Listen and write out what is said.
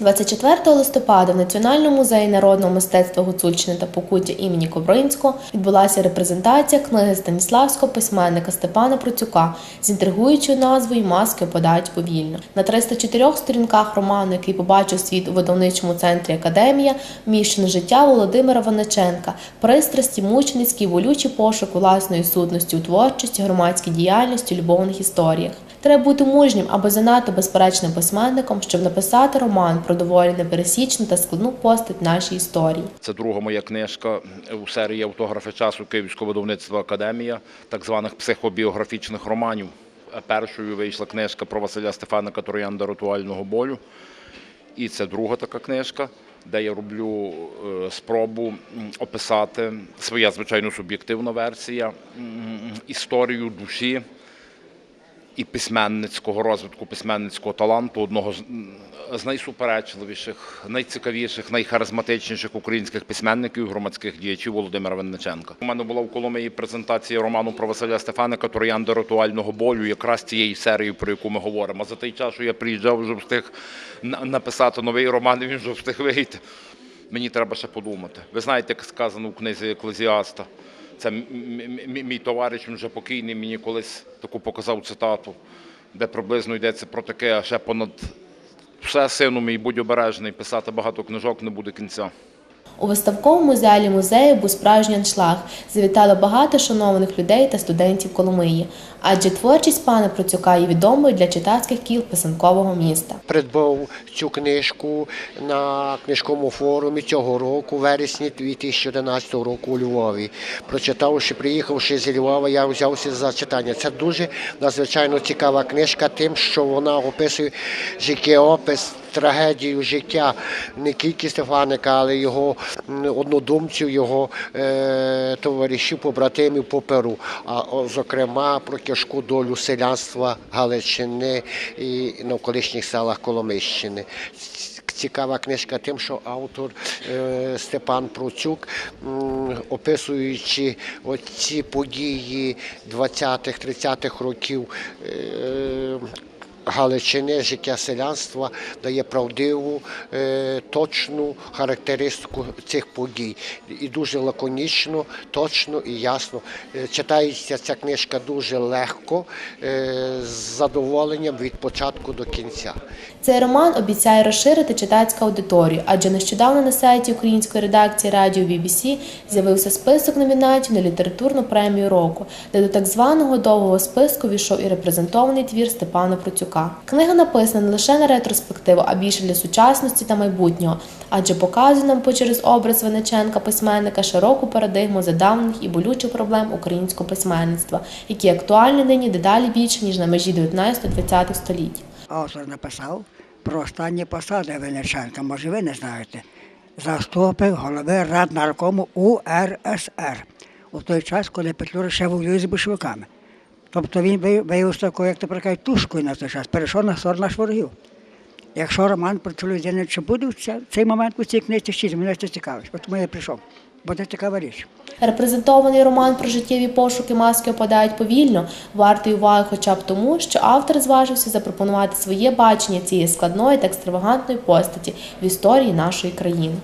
24 листопада в Національному музеї народного мистецтва Гуцульщини та Покуття імені Ковринського відбулася репрезентація книги Станіславського письменника Степана Процюка з інтригуючою назвою Маски опадають повільно. На 304 сторінках роману, який побачив світ у видавничому центрі Академія, вміщено життя Володимира Ваниченка, пристрасті, мученицький, волючий пошук власної сутності у творчості, громадській діяльності, любовних історіях. Треба бути мужнім або занадто безперечним письменником, щоб написати роман про доволі непересічну та складну постать нашій історії. Це друга моя книжка у серії автографи часу Київського видавництва Академія, так званих психобіографічних романів. Першою вийшла книжка про Василя Стефаника Троянда ритуального болю. І це друга така книжка, де я роблю е, спробу описати своя, звичайно, суб'єктивна версія, історію душі і письменницького розвитку, письменницького таланту одного з, найсуперечливіших, найцікавіших, найхаризматичніших українських письменників, громадських діячів Володимира Винниченка. У мене була в Коломиї презентація роману про Василя Стефаника Троянда ритуального болю, якраз цієї серії, про яку ми говоримо. За той час, що я приїжджав, вже встиг написати новий роман, він вже встиг вийти. Мені треба ще подумати. Ви знаєте, як сказано в книзі Еклезіаста. Це мій товариш, він вже покійний, мені колись таку показав цитату, де приблизно йдеться про таке, а ще понад все, сину мій, будь обережний, писати багато книжок не буде кінця. У виставковому залі музею був справжній аншлаг. Завітало багато шанованих людей та студентів Коломиї, адже творчість пана Процюка є відомою для читацьких кіл писанкового міста. придбав цю книжку на книжковому форумі цього року, вересні 2011 року у Львові. Прочитавши, приїхавши з Львова, я взявся за читання. Це дуже надзвичайно цікава книжка, тим, що вона описує життєопис, трагедію життя не тільки Стефаника, але й його однодумців, його е, товаришів, побратимів по Перу. А зокрема про тяжку долю селянства Галичини і навколишніх селах Коломищини. Цікава книжка тим, що автор е, Степан Процюк, описуючи оці події 20-30-х років. Галичини, життя селянства дає правдиву, е, точну характеристику цих подій. І дуже лаконічно, точно і ясно. Е, Читається ця книжка дуже легко, е, з задоволенням від початку до кінця. Цей роман обіцяє розширити читацьку аудиторію, адже нещодавно на сайті української редакції радіо BBC з'явився список номінантів на літературну премію року, де до так званого довгого списку війшов і репрезентований твір Степана Процюка. Книга написана не лише на ретроспективу, а більше для сучасності та майбутнього, адже показує нам по через образ Венеченка письменника широку парадигму задавнених і болючих проблем українського письменництва, які актуальні нині дедалі більше ніж на межі 19-20 століть. Автор написав про останні посади Винниченка. Може, ви не знаєте. Заступник голови Раднаркому УРСР у той час, коли Петлюра ще воює з большевиками. Тобто він виявив- виявився такою, як тепер кажуть, тушкою на той час, перейшов на сторону наш ворогів. Якщо роман про цю людину чи буде в цей момент у цій книжці ще мене це цікавить. От я прийшов. Бо це цікава річ. Репрезентований роман про життєві пошуки маски опадають повільно, вартий уваги хоча б тому, що автор зважився запропонувати своє бачення цієї складної та екстравагантної постаті в історії нашої країни.